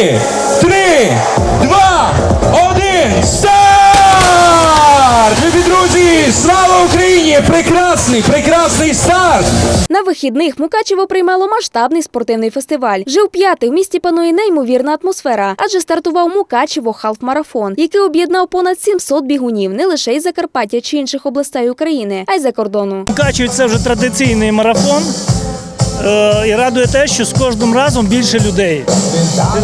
чотири, три, два, один, старт! Любі друзі, слава Україні! Прекрасний, прекрасний старт! На вихідних Мукачево приймало масштабний спортивний фестиваль. Вже вп'яте в місті панує неймовірна атмосфера, адже стартував Мукачево халф-марафон, який об'єднав понад 700 бігунів не лише із Закарпаття чи інших областей України, а й за кордону. Мукачеві це вже традиційний марафон. Е, І радує те, що з кожним разом більше людей.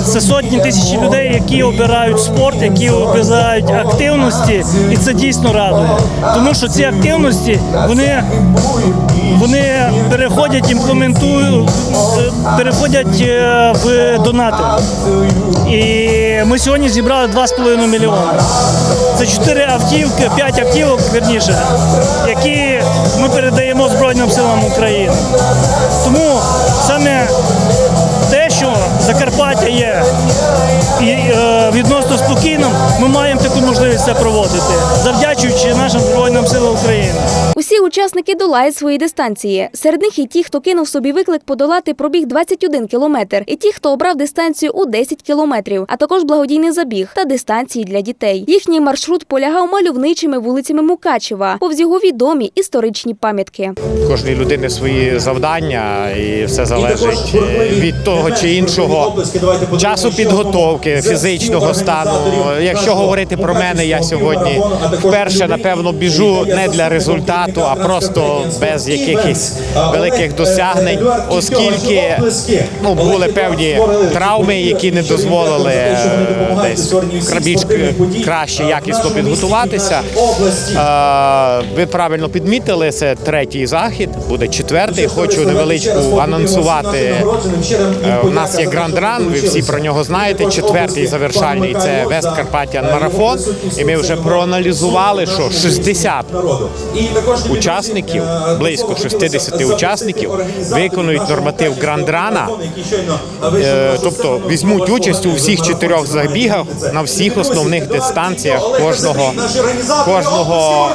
Це сотні тисяч людей, які обирають спорт, які обирають активності, і це дійсно радує. Тому що ці активності вони, вони переходять, імплементують, переходять е, в донати. І ми сьогодні зібрали 2,5 мільйони. Це 4 автівки, 5 автівок, верніше, які ми передаємо Збройним силам України. Тому саме те, що Закарпаття є і, е, відносно спокійним, ми маємо таку можливість це проводити, завдячуючи нашим Збройним силам України. Учасники долають свої дистанції. Серед них і ті, хто кинув собі виклик подолати пробіг 21 кілометр, і ті, хто обрав дистанцію у 10 кілометрів, а також благодійний забіг та дистанції для дітей. Їхній маршрут полягав мальовничими вулицями Мукачева, повз його відомі історичні пам'ятки. У кожної людини свої завдання, і все залежить е, від того чи іншого часу підготовки, фізичного стану. Якщо говорити про мене, я сьогодні вперше напевно біжу не для результату, а просто без якихось великих досягнень, оскільки ну були певні травми, які не дозволили е, десь більш краще якісно підготуватися. Е, Ви правильно підмітили, це третій захід, буде четвертий. Хочу невеличку анонсувати. Е, У нас є Гранд Ран, ви всі про нього знаєте. Четвертий завершальний це Вест Карпаття Марафон. І ми вже проаналізували, що 60 учасників, близько 60 учасників, виконують норматив Гранд Рана, Е, тобто візьмуть участь у всіх чотирьох забігах на всіх основних дистанціях кожного кожного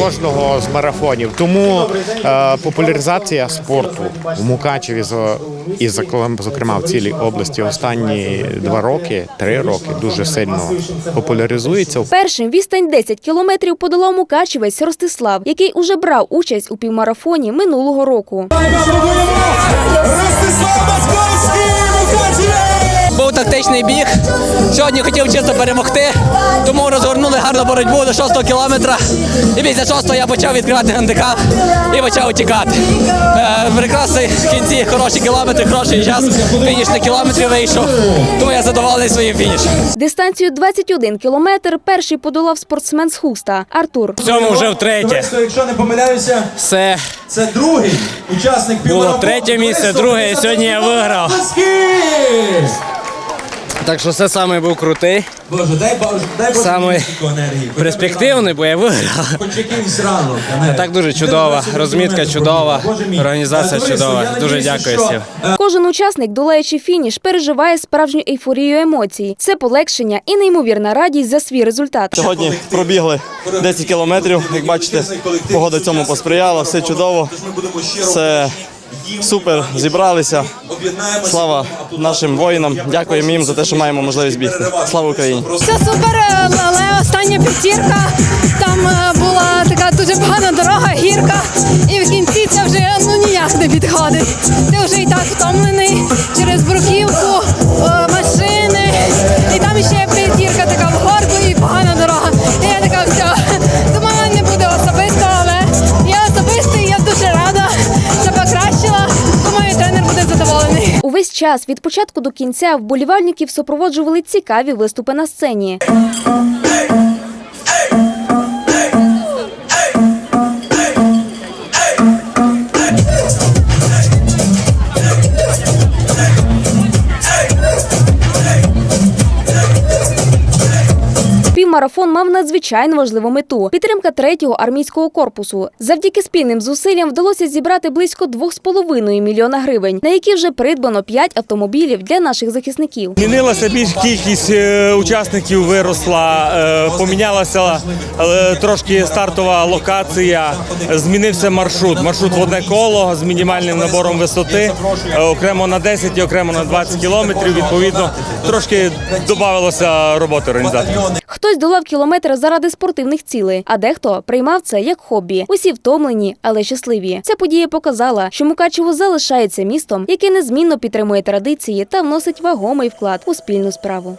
кожного з марафонів. Тому е, популяризація спорту в Мукачеві і зокрема- в цілій області останні два роки, три роки дуже сильно популяризується. Першим відстань 10 кілометрів подолав Мукачевець Ростислав, який уже брав участь у півмарафоні минулого року. Був тактичний біг. Сьогодні хотів чисто перемогти, тому розгорнули гарну боротьбу до 6 кілометра. І після 6 я почав відкривати гандикап і почав утікати. Е, прекрасний в кінці, хороші кілометри, хороший час. Фініш на кілометрі вийшов. Тому я задоволений своїм фінішем. Дистанцію 21 кілометр перший подолав спортсмен з Хуста Артур. В цьому вже втретє. Якщо не помиляюся, Все. це другий учасник півмарафону. третє місце, друге, і сьогодні я виграв. Так що це саме був крутий, Боже, дай Боже, дай Боже Самий енергії. Перспективний, бо я виграв. Хоч ранок. Так дуже чудово, 21 розмітка чудова, організація чудова. Дуже дякую всім. е, Кожен учасник, долаючи фініш, переживає справжню ейфорію емоцій. Це полегшення і неймовірна радість за свій результат. Сьогодні пробігли 10 кілометрів. Як бачите, погода цьому посприяла, все чудово, все супер. Зібралися. Слава нашим воїнам. Дякуємо їм за те, що маємо можливість бігти. Слава Україні! Все супер, е, але остання п'ятірка. Там е, була така дуже погана дорога, гірка. І в кінці це вже ну ніяк не підходить. Ти вже і так втомлений через бруківку, е, машини. І там ще п'ятірка така в горку і погана час від початку до кінця вболівальників супроводжували цікаві виступи на сцені. Марафон мав надзвичайно важливу мету підтримка третього армійського корпусу. Завдяки спільним зусиллям вдалося зібрати близько 2,5 мільйона гривень, на які вже придбано 5 автомобілів для наших захисників. Змінилася більш кількість е, учасників виросла, е, помінялася трошки стартова локація, змінився маршрут. Маршрут в одне коло з мінімальним набором висоти, е, окремо на 10 і окремо на 20 кілометрів. Відповідно, трошки додавалося роботи організаторів. Хтось долав кілометри заради спортивних цілей, а дехто приймав це як хобі. Усі втомлені, але щасливі. Ця подія показала, що Мукачево залишається містом, яке незмінно підтримує традиції та вносить вагомий вклад у спільну справу.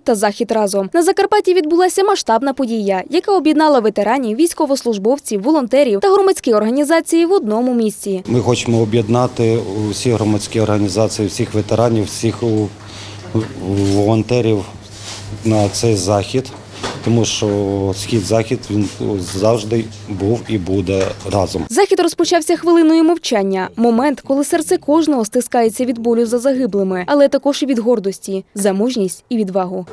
Схід та захід разом на Закарпатті відбулася масштабна подія, яка об'єднала ветеранів, військовослужбовців, волонтерів та громадські організації в одному місці. Ми хочемо об'єднати усі громадські організації, всіх ветеранів, всіх волонтерів на цей захід, тому що схід-захід він завжди був і буде разом. Захід розпочався хвилиною мовчання. Момент, коли серце кожного стискається від болю за загиблими, але також і від гордості, за мужність і відвагу.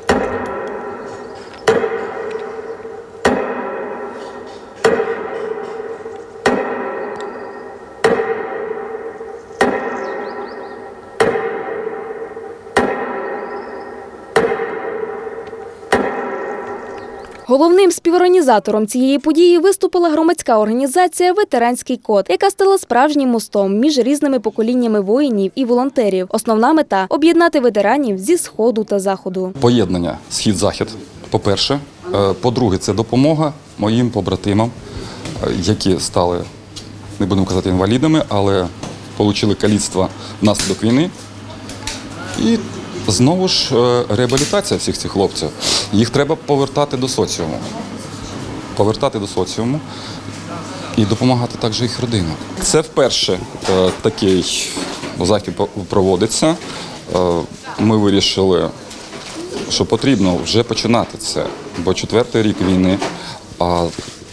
Головним співорганізатором цієї події виступила громадська організація Ветеранський код, яка стала справжнім мостом між різними поколіннями воїнів і волонтерів. Основна мета об'єднати ветеранів зі сходу та заходу. поєднання схід-захід. По-перше, Е, по-друге, це допомога моїм побратимам, е, які стали, не будемо казати інвалідами, але отримали каліцтва внаслідок війни. І знову ж е, реабілітація всіх цих хлопців. Їх треба повертати до соціуму. Повертати до соціуму і допомагати також їх родинам. Це вперше е, такий захід проводиться. Е, Ми вирішили що потрібно вже починати це, бо четвертий рік війни, а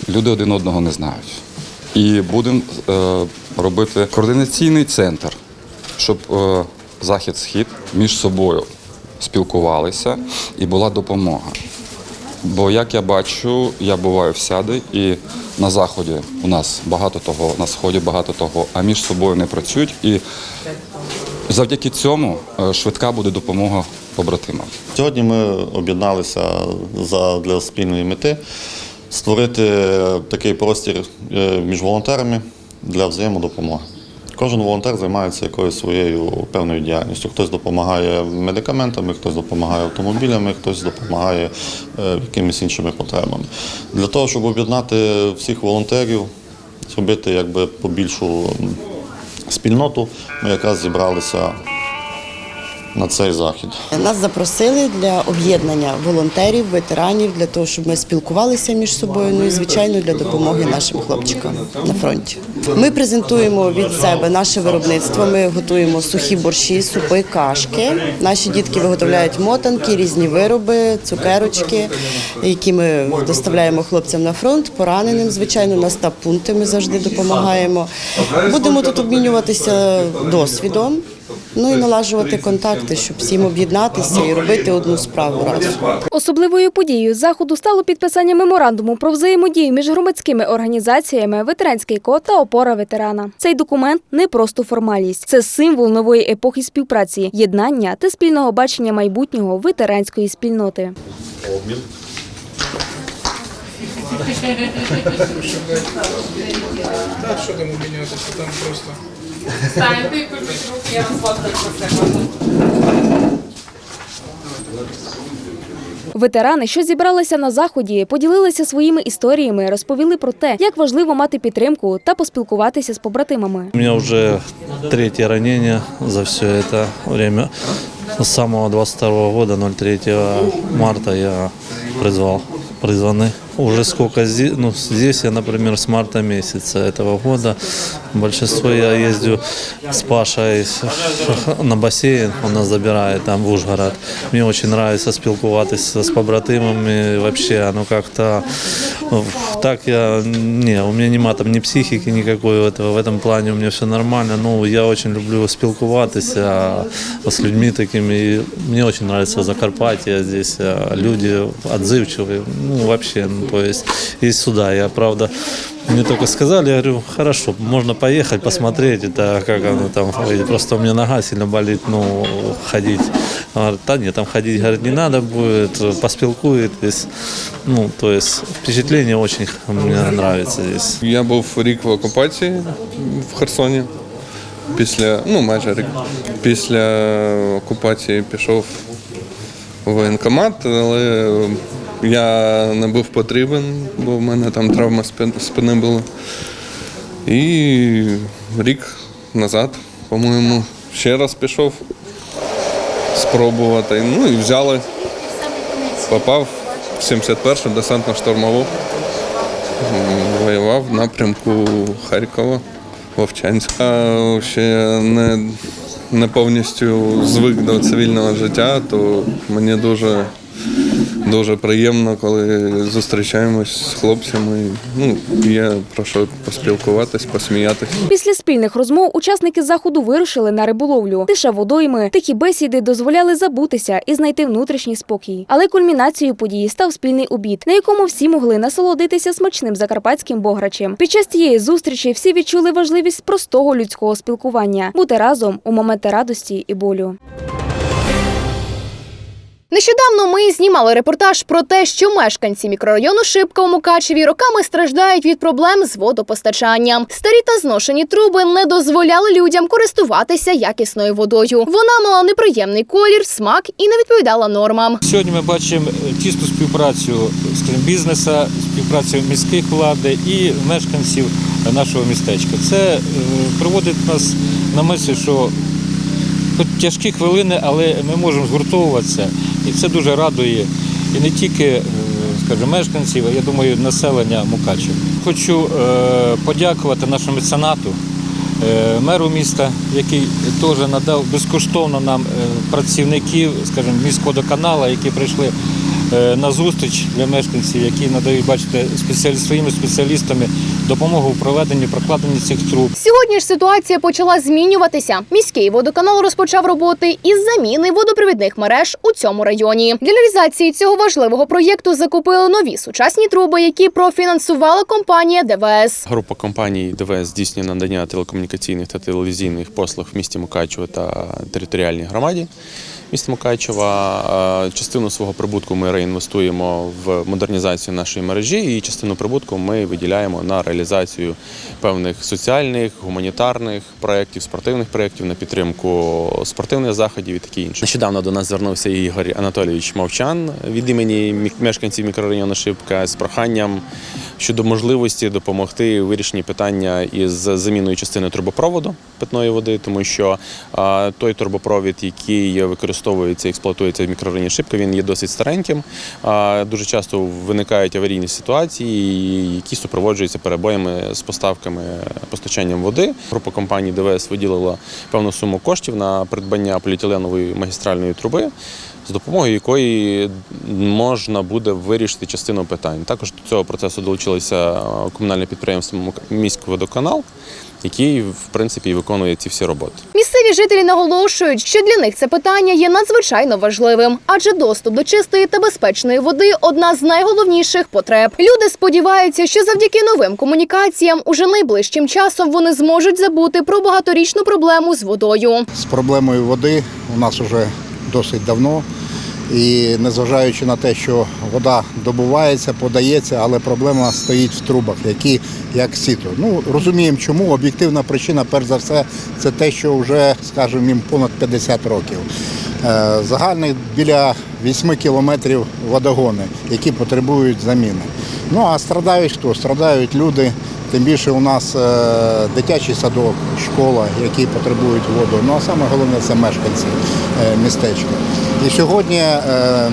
люди один одного не знають. І будемо робити координаційний центр, щоб захід-схід між собою спілкувалися і була допомога. Бо як я бачу, я буваю в сяди, і на заході у нас багато того, на сході багато того, а між собою не працюють. І завдяки цьому е, швидка буде допомога побратимам. Сьогодні ми об'єдналися для спільної мети створити такий простір е, між волонтерами для взаємодопомоги. Кожен волонтер займається якоюсь своєю певною діяльністю. Хтось допомагає медикаментами, хтось допомагає автомобілями, хтось допомагає е, якимись іншими потребами. Для того, щоб об'єднати всіх волонтерів, зробити якби побільшу спільноту, ми якраз зібралися на цей захід. Нас запросили для об'єднання волонтерів, ветеранів, для того, щоб ми спілкувалися між собою. Ну і звичайно для допомоги нашим хлопчикам на фронті. Ми презентуємо від себе наше виробництво. Ми готуємо сухі борщі, супи, кашки. Наші дітки виготовляють мотанки, різні вироби, цукерочки, які ми доставляємо хлопцям на фронт, пораненим. Звичайно, на стаб пункти ми завжди допомагаємо. Будемо тут обмінюватися досвідом. Ну і налажувати контакти, щоб всім об'єднатися і робити одну справу разом. Особливою подією заходу стало підписання меморандуму про взаємодію між громадськими організаціями Ветеранський код та опора ветерана. Цей документ не просто формальність, це символ нової епохи співпраці, єднання та спільного бачення майбутнього ветеранської спільноти. Так, що там обмінюватися, там просто. Ветерани, що зібралися на заході, поділилися своїми історіями, розповіли про те, як важливо мати підтримку та поспілкуватися з побратимами. У меня уже третье ранение за все это время. С самого 22 года, 03 марта я призвал, призванный. Уже сколько здесь, ну, здесь я, например, с марта месяца этого года Большинство я ездю с Пашей на бассейн, он нас забирает там в Ужгород. Мне очень нравится спілкуватися з побратимами, вообще, оно как-то ну, так я, не, у меня нема там ни психики никакой в этого, в этом плане у меня все нормально, ну, я очень люблю спілкуватися с людьми такими, и мне очень нравится Закарпатье, здесь а, люди отзывчивые, ну, вообще, ну, то есть, и сюда, я, правда, мне только сказали, я говорю, хорошо, можно поехать, посмотреть, это как оно там, и просто у меня нога сильно болит, ну, ходить. Он Говорит, да нет, там ходить, говорит, не надо будет, поспілкуєтесь. Ну, то есть, впечатление очень мне нравится здесь. Я був рік в окупації в Херсоні. Після, ну майже рік. Після окупації пішов в воєнкомат, але я не був потрібен, бо в мене там травма спини була. І рік назад, по-моєму, ще раз пішов спробувати. Ну і взяли. Попав в 71-му десантно-штурмову. Воював в напрямку Харкова, Вовчанська. Ще не, не повністю звик до цивільного життя, то мені дуже, дуже приємно, коли зустрічаємось з хлопцями. Ну, є про що поспілкуватись, посміятись. Після спільних розмов учасники заходу вирушили на риболовлю. Тиша водойми, тихі бесіди дозволяли забутися і знайти внутрішній спокій. Але кульмінацією події став спільний обід, на якому всі могли насолодитися смачним закарпатським бограчем. Під час тієї зустрічі всі відчули важливість простого людського спілкування, бути разом у моменти радості і болю. Нещодавно ми знімали репортаж про те, що мешканці мікрорайону Шипка у Мукачеві роками страждають від проблем з водопостачанням. Старі та зношені труби не дозволяли людям користуватися якісною водою. Вона мала неприємний колір, смак і не відповідала нормам. Сьогодні ми бачимо тісну співпрацю скажімо, бізнесу, співпрацю міських влади і мешканців нашого містечка. Це е, приводить нас на мисль, що хоч тяжкі хвилини, але ми можемо згуртовуватися, і це дуже радує і не тільки е, скажімо, мешканців, а я думаю, населення Мукачів. Хочу е, подякувати нашому меценату, е, меру міста, який теж надав безкоштовно нам працівників, скажімо, міськводоканала, які прийшли на зустріч для мешканців, які надають, бачите, спеціалі- своїми спеціалістами допомогу в проведенні прокладенні цих труб. Сьогодні ж ситуація почала змінюватися. Міський водоканал розпочав роботи із заміни водопровідних мереж у цьому районі. Для реалізації цього важливого проєкту закупили нові сучасні труби, які профінансувала компанія ДВС. Група компаній ДВС здійснює надання телекомунікаційних та телевізійних послуг в місті Мукачево та територіальній громаді міста Мукачева. Е, Частину свого прибутку ми реінвестуємо в модернізацію нашої мережі, і частину прибутку ми виділяємо на реалізацію певних соціальних, гуманітарних проєктів, спортивних проєктів на підтримку спортивних заходів і таке інше. Нещодавно до нас звернувся Ігор Анатолійович Мовчан від імені мешканців мікрорайону Шипка з проханням щодо можливості допомогти вирішенні питання із заміною частини трубопроводу питної води, тому що той трубопровід, який використовується і експлуатується в мікрорайоні Шипка, він є досить стареньким. Дуже часто виникають аварійні ситуації, які супроводжуються перебоями з поставками постачанням води. Група компаній ДВС виділила певну суму коштів на придбання поліетиленової магістральної труби з допомогою якої можна буде вирішити частину питань. Також до цього процесу долучилося е, комунальне підприємство «Мук- «Міськводоканал», який в принципі і виконує ці всі роботи. Місцеві жителі наголошують, що для них це питання є надзвичайно важливим, адже доступ до чистої та безпечної води одна з найголовніших потреб. Люди сподіваються, що завдяки новим комунікаціям уже найближчим часом вони зможуть забути про багаторічну проблему з водою. з проблемою води у нас вже досить давно. І незважаючи на те, що вода добувається, подається, але проблема стоїть в трубах, які як сіто. Ну розуміємо, чому об'єктивна причина, перш за все, це те, що вже, скажімо, їм понад 50 років. Е, Загальних біля 8 кілометрів водогони, які потребують заміни. Ну а страдають хто? Страдають люди. Тим більше у нас е, дитячий садок, школа, які потребують воду. Ну а саме головне це мешканці е, містечка. І сьогодні е,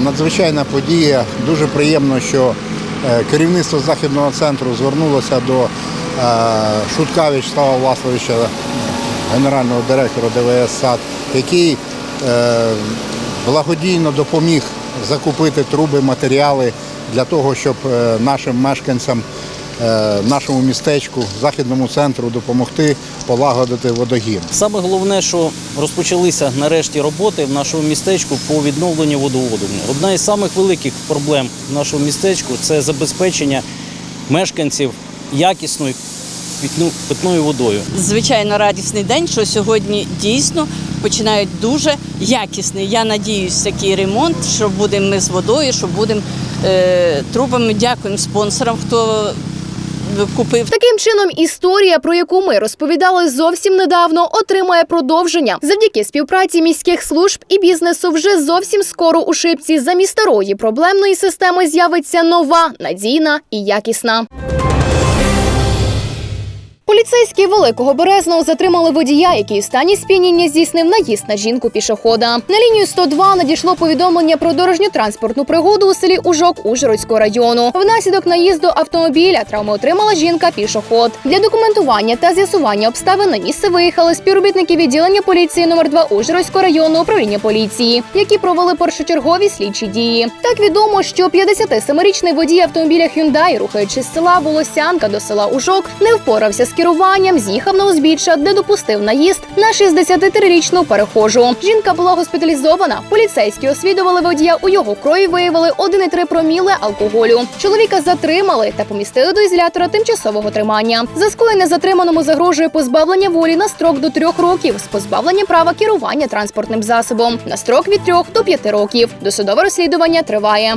надзвичайна подія. Дуже приємно, що керівництво західного центру звернулося до Шутка Вячеслава Власовича, генерального директора ДВС САД, який благодійно допоміг закупити труби, матеріали для того, щоб нашим мешканцям, нашому містечку, західному центру допомогти полагодити водогін. Саме головне, що розпочалися нарешті роботи в нашому містечку по відновленню водоводу. Одна із самих великих проблем в нашому містечку це забезпечення мешканців якісною питною водою. Звичайно, радісний день, що сьогодні дійсно починають дуже якісний. Я надіюсь, такий ремонт, що будемо ми з водою, що будемо е, трубами. Дякуємо спонсорам, хто купив. Таким чином, історія, про яку ми розповідали зовсім недавно, отримає продовження завдяки співпраці міських служб і бізнесу. Вже зовсім скоро у шипці замість старої проблемної системи з'явиться нова, надійна і якісна. Поліцейські великого березного затримали водія, який у стані сп'яніння здійснив наїзд на жінку пішохода. На лінію 102 надійшло повідомлення про дорожньо-транспортну пригоду у селі Ужок Ужгородського району. Внаслідок наїзду автомобіля травми отримала жінка пішоход. Для документування та з'ясування обставин на місце виїхали співробітники відділення поліції номер 2 Ужгородського районного управління поліції, які провели першочергові слідчі дії. Так відомо, що 57-річний водій автомобіля Hyundai, рухаючись з села Волосянка до села Ужок, не впорався з керуванням, з'їхав на узбіччя, де допустив наїзд на 63-річну перехожу. Жінка була госпіталізована. Поліцейські освідували водія. У його крові виявили 1,3 проміле алкоголю. Чоловіка затримали та помістили до ізолятора тимчасового тримання. За скоєне затриманому загрожує позбавлення волі на строк до трьох років з позбавленням права керування транспортним засобом на строк від трьох до п'яти років. Досудове розслідування триває.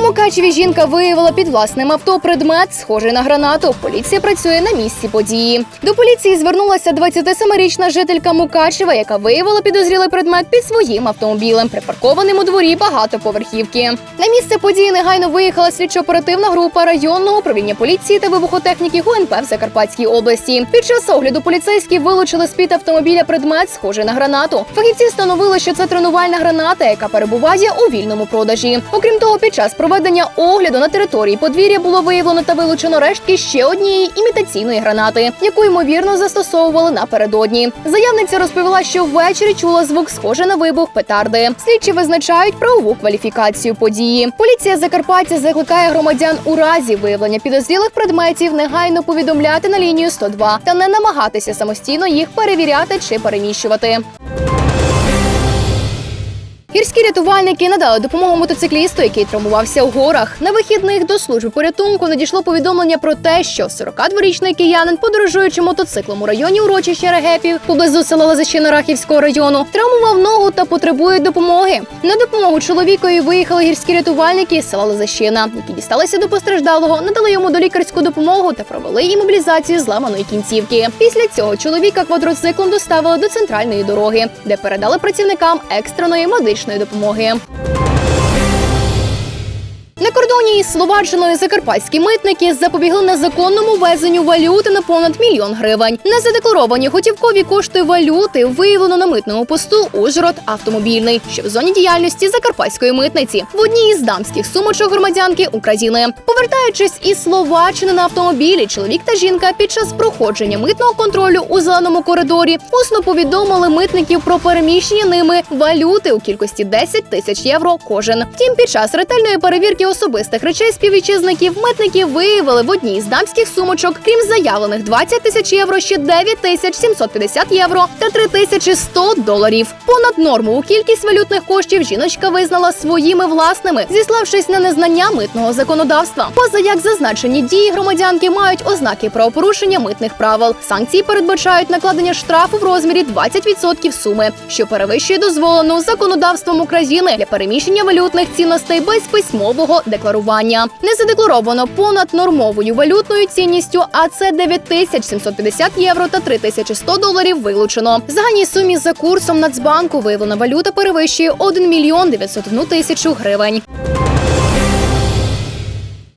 Мукачеві жінка виявила під власним авто предмет, схожий на гранату. Поліція працює на місці події. До поліції звернулася 27-річна жителька Мукачева, яка виявила підозрілий предмет під своїм автомобілем, припаркованим у дворі багатоповерхівки. На місце події негайно виїхала слідчо-оперативна група районного управління поліції та вибухотехніки ГУНП в Закарпатській області. Під час огляду поліцейські вилучили з під автомобіля предмет, схожий на гранату. Фахівці встановили, що це тренувальна граната, яка перебуває у вільному продажі. Окрім того, під час проведення огляду на території подвір'я було виявлено та вилучено рештки ще однієї імітаційної гранати, яку ймовірно застосовували напередодні. Заявниця розповіла, що ввечері чула звук схожий на вибух петарди. Слідчі визначають правову кваліфікацію події. Поліція Закарпаття закликає громадян у разі виявлення підозрілих предметів негайно повідомляти на лінію 102 та не намагатися самостійно їх перевіряти чи переміщувати. Гірські рятувальники надали допомогу мотоциклісту, який травмувався у горах. На вихідних до служби порятунку надійшло повідомлення про те, що 42-річний киянин, подорожуючи мотоциклом у районі урочища Регепів поблизу села Лазищина Рахівського району, травмував ногу та потребує допомоги. На допомогу чоловікові виїхали гірські рятувальники з села Лазищина, які дісталися до постраждалого, надали йому долікарську допомогу та провели імобілізацію зламаної кінцівки. Після цього чоловіка квадроциклом доставили до центральної дороги, де передали працівникам екстреної медичної допомоги. На кордоні із Словаччиною закарпатські митники запобігли незаконному везенню валюти на понад мільйон гривень. Незадекларовані готівкові кошти валюти виявлено на митному посту Ужгород автомобільний, що в зоні діяльності закарпатської митниці в одній із дамських сумочок громадянки України. Повертаючись із Словаччини на автомобілі, чоловік та жінка під час проходження митного контролю у зеленому коридорі усно повідомили митників про переміщення ними валюти у кількості 10 тисяч євро кожен. Втім, під час ретельної перевірки особистих речей співвітчизників митники виявили в одній з дамських сумочок, крім заявлених 20 тисяч євро, ще 9 тисяч 750 євро та 3 тисячі 100 доларів. Понад норму у кількість валютних коштів жіночка визнала своїми власними, зіславшись на незнання митного законодавства. Поза як зазначені дії громадянки мають ознаки правопорушення митних правил. Санкції передбачають накладення штрафу в розмірі 20% суми, що перевищує дозволену законодавством України для переміщення валютних цінностей без письмового декларування. Не задекларовано понад нормовою валютною цінністю, а це 9750 євро та 3100 доларів вилучено. В загальній сумі за курсом Нацбанку виявлена валюта перевищує 1 мільйон 901 тисячу гривень.